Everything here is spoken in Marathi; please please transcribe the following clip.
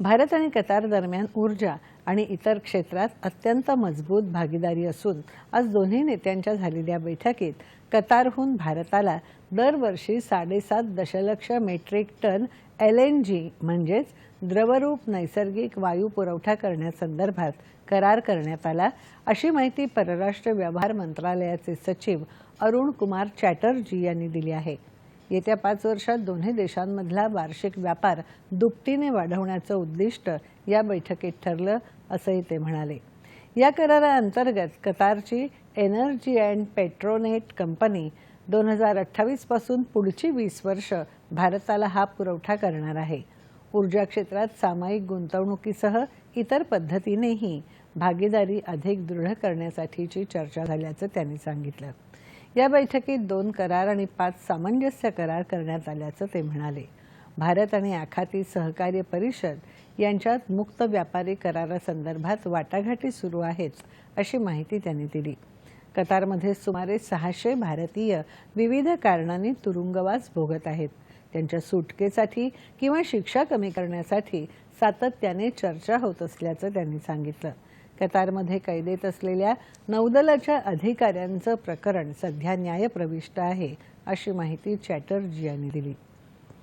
भारत आणि कतार दरम्यान ऊर्जा आणि इतर क्षेत्रात अत्यंत मजबूत भागीदारी असून आज दोन्ही नेत्यांच्या झालेल्या बैठकीत कतारहून भारताला दरवर्षी साडेसात दशलक्ष metric ton L N G म्हणजेच द्रवरूप नैसर्गिक वायू पुरवठा करण्यासंदर्भात करार करण्यात आला. अशी माहिती परराष्ट्र व्यवहार मंत्रालयाचे सचिव अरुण कुमार चॅटर्जी यांनी दिली आहे. येत्या पाच वर्षात दोन्ही देशांमधला वार्षिक व्यापार दुपटीने वाढवण्याचं उद्दिष्ट या बैठकीत ठरलं असंही ते म्हणाले. या कराराअंतर्गत कतारची एनर्जी अँड पेट्रोनेट कंपनी दोन हजार अठ्ठावीसपासून पुढची वीस वर्ष भारताला हा पुरवठा करणार आहे. ऊर्जा क्षेत्रात सामायिक गुंतवणुकीसह इतर पद्धतीनेही भागीदारी अधिक दृढ करण्यासाठीची चर्चा झाल्याचं त्यांनी सांगितलं. या बैठकीत दोन करार आणि पाच सामंजस्य करार करण्यात आल्याचं ते म्हणाले. भारत आणि आखाती सहकार्य परिषद यांच्यात मुक्त व्यापारी करारासंदर्भात वाटाघाटी सुरू आहेत अशी माहिती त्यांनी दिली. कतारमध्ये सुमारे सहाशे भारतीय विविध कारणांनी तुरुंगवास भोगत आहेत. त्यांच्या सुटकेसाठी किंवा शिक्षा कमी करण्यासाठी सातत्याने चर्चा होत असल्याचं त्यांनी सांगितलं. कतारमध्ये कैदेत असलेल्या नौदलाच्या अधिकाऱ्यांचं प्रकरण सध्या न्यायप्रविष्ट आहे अशी माहिती चॅटर्जी यांनी दिली.